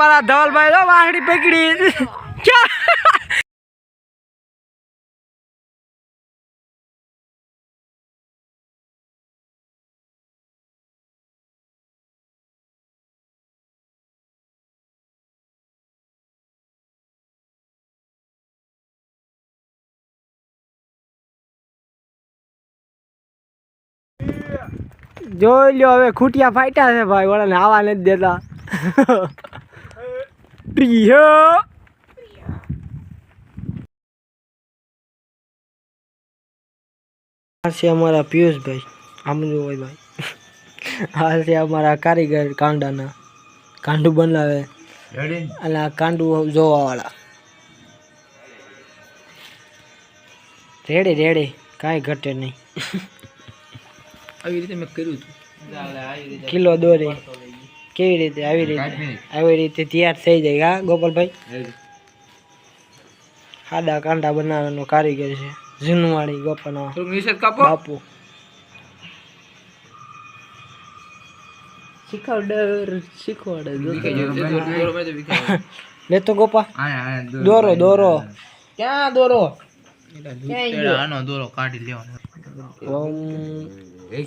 અમારા ધવલભાઈ તો વાહડી પકડી. જોઈ લ્યો, હવે ખૂટિયા ફાટ્યા છે ભાઈ, વળાને આવા નથી દેતા. પ્રિય આ છે અમારા પિયુષભાઈ આમનું હોય ભાઈ આ છે અમારા કારીગર કાંડાના કાંડું બનાવે અને આ કાંડું જોવા વાળા રેડી રેડી કાંઈ ઘટે નહીં આવી રીતે મેં કર્યું હતું. કિલો દોરી. કેવી રીતે આવી રીતે? આવી રીતે તૈયાર થઈ જાય હા ગોપાલભાઈ? સાદા કાંડા બનાવવાનો કારીગર છે જૂનવાળી ગોપાનો બાપુ. લે તો ગોપા? દોરો દોરો ક્યાં દોરો? આનો દોરો કાઢી લેવાનો. ઓમ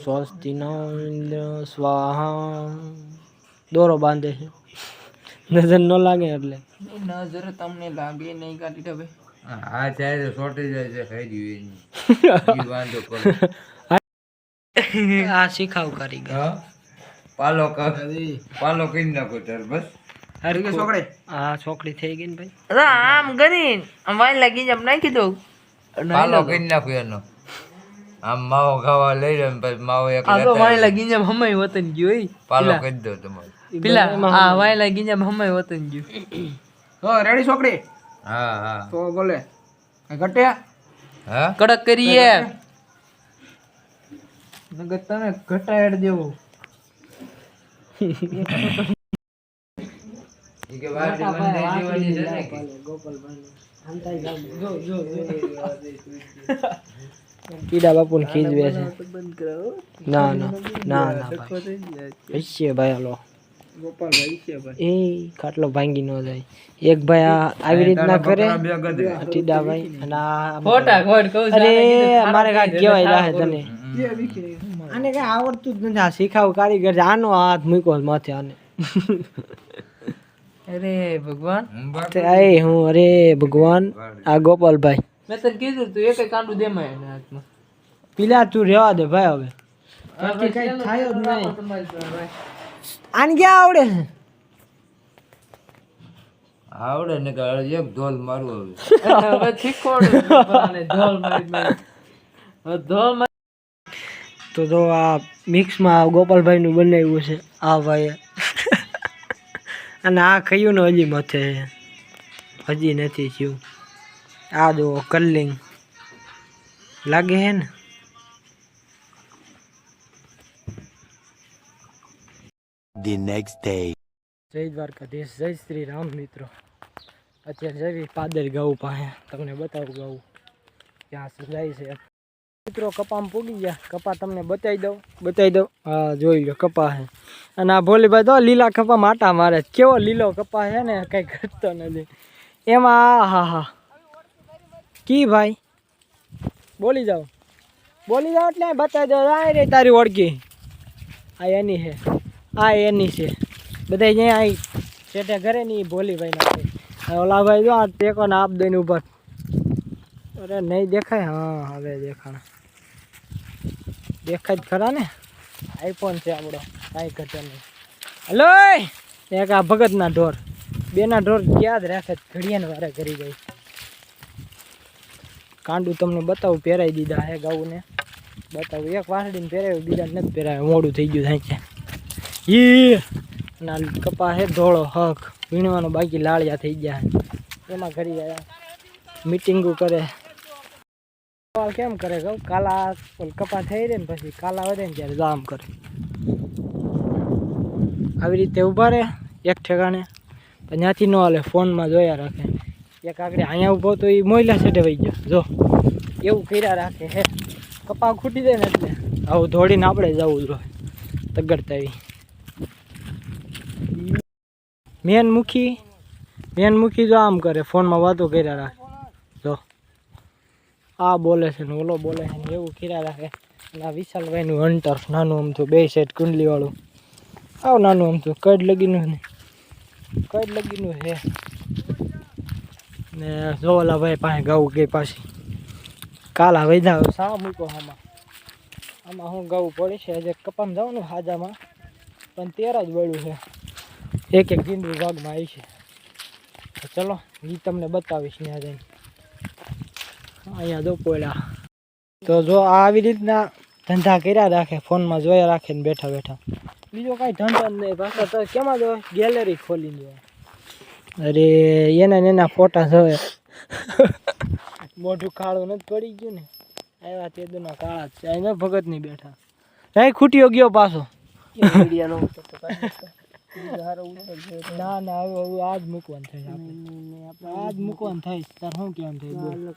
સ્વસ્તિ સ્વાહા. દોરો બાંધે છે. નજર ન લાગે એટલે. નજર તમને લાગે નહીં કાઢી હવે આ ચારે સોટી જાય છે ખાઈ દીધી વાંધો કરો. આ શીખાવ કરી ગયો પાલો કરી પાલો કરી નાખો તાર બસ. આ છોકરી. થઈ ગઈ ને ભાઈ? આમ કરીને આમ વાય લાગી આમ નાખી દઉં. પાલો કરી નાખો એનો. આમ માવો ખાવા લઈ લે પછી માવો એક આ તો વાયલા ગીંજા. હમાય વતન ગયો એ પાલો કરી દો તમારે. પેલા આ વાયલા ગીંજા હમાય વતન ગયો. તો રેડી છોકરી? હા હા. તો બોલે ઘટે? હા? કડક કરીએ. નગર તમે ઘટાડ દેવો. ઈ કે વાટી બંધ દેવાની છે ને કે? કીડા બાપુ ને ખીજવે છે. ના ના ના ના ભાઈ. ભાઈ હાલો. ગોપાલ ભાઈ છે ભાઈ. એ ખાટલો ભાંગી ન જાય. એક ભાઈ આ આવી રીતના કરે. ટીડા ભાઈ અને આ ખોટા ખોટ કહું અરે મારે કાંઈક કહેવાય રાહે તને. આને કઈ આવડતું જ નથી. આ શીખાવ કારીગર છે. આનો હાથ મૂક્યો માથે આને. અરે ભગવાન. આય હું અરે ભગવાન આ ગોપાલભાઈ. મેં તને કીધું તું એક કાંડું દે મને હાથમાં. પીલા તું રહેવા દે ભાઈ હવે. આને ક્યાં આવડે છે? આવડે ને કે એક ઢોલ મારું હવે. હવે ધોલ મારી ધોલ મારી. તો તો આ મિક્સમાં ગોપાલભાઈનું બનાવ્યું છે આ ભાઈએ. અને આ ખયું ને હજી મથે હજી નથી થયું. આ જુઓ કલ્લિંગ લાગે હે ને? The next day. જય દ્વારકાધીશ જય શ્રી રામ મિત્રો. અત્યારે જવી પાદર ગાઉં પાસે. તમને બતાવું ગાઉં ક્યાં સજાય છે. મિત્રો, કપામાં પૂગી ગયા. કપા તમને બતાવી દઉં બતાવી દઉં. હા જોઈ લો કપા છે. અને આ ભોલીભાઈ તો લીલા કપા માટા મારે. કેવો લીલો કપા છે ને, કંઈ ઘટતો નથી. એમાં હા હા. કી ભાઈ? બોલી જાઓ. બોલી જાઓ એટલે બતાવી દો. આ રે તારી ઓળખી. આ એની છે. આ એની છે. બધા અહીંયા શેઠે ઘરે ની ભોલીભાઈ ના ઓલા ભાઈ જો આ ટેકો ને આપ દઈને ઊભા અરે નહીં દેખાય? હા, હવે દેખાણ. દેખાય જ ખરા ને? આઈફોન છે આપણો, કાંઈ ઘટે નહીં. હલો, એક આ ભગતના ઢોર. બેના ઢોર યાદ રાખે ઘડિયાને વારે કરી ગઈ કાંડું તમને બતાવું પહેરાવી દીધા હે ગાઉને. બતાવું, એક વાસડીને પહેરાવ્યું બીજા નથી પહેરાવ્યું મોડું થઈ ગયું થાય છે. ઈ, ના, કપા હે ધોળો, હક. વીણવાનો બાકી લાળિયા થઈ ગયા એમાં ઘડી ગયા મિટિંગો કરે. કેમ કરે કહું કાલા કપા થઈ રહે ને પછી કાલા વધે ને ત્યારે જામ કરે. આવી રીતે ઊભા રહે એક ઠેકાણે. ત્યાંથી ન હાલે, ફોનમાં જોયા રાખે. એક આગળ અહીંયા ઊભો તો એ મોયલા સેટે વહી ગયો. જો, એવું કર્યા રાખે હે. કપા ખૂટી જાય ને એટલે આવું ધોડીને આપણે જવું જોઈએ તગડતા એવી મેન મુખી મેન મુખી જો આમ કરે, ફોનમાં વાતો કર્યા રાખે. આ બોલે છે ને, ઓલો બોલે છે ને, એવું કર્યા રાખે. અને આ વિશાલભાઈનું અંતર નાનું અમથું, બે સેટ કુંડલીવાળું. આવ નાનું અમથું કડ લગીનું ને? કડ લગીનું છે? ને જો ભાઈ પાસે ગાવું ગઈ પાછી. કાલા વૈધા સા મૂકો આમાં. આમાં હું ગાવું પડે છે, આજે કપામ જવાનું હાજામાં. પણ તેર જ વળ્યું છે. એક એક ગીંડું ભાગમાં આવી છે. ચલો એ તમને બતાવીશ ત્યાં જઈને. અહીંયા જો પોયડા તો જો આવી રીતના ધંધા કર્યા રાખે ફોનમાં જોયા રાખે ને બેઠા બેઠા. બીજો કાંઈ ધંધો જ નહીં પાછા તો કેમાં જો ગેલેરી ખોલીને જોવે અરે એના ને એના ફોટા જોવે મોઢું કાળું નથી પડી ગયું ને? આવ્યા તે દુના કાળા જ છે અહીંયા ભગત નહીં બેઠા. નહીં ખૂટ્યો ગયો પાછો? ના ના હવે આજ મૂકવાનું થાય આપણે. આજ મૂકવાનું થાય તાર શું કેમ થાય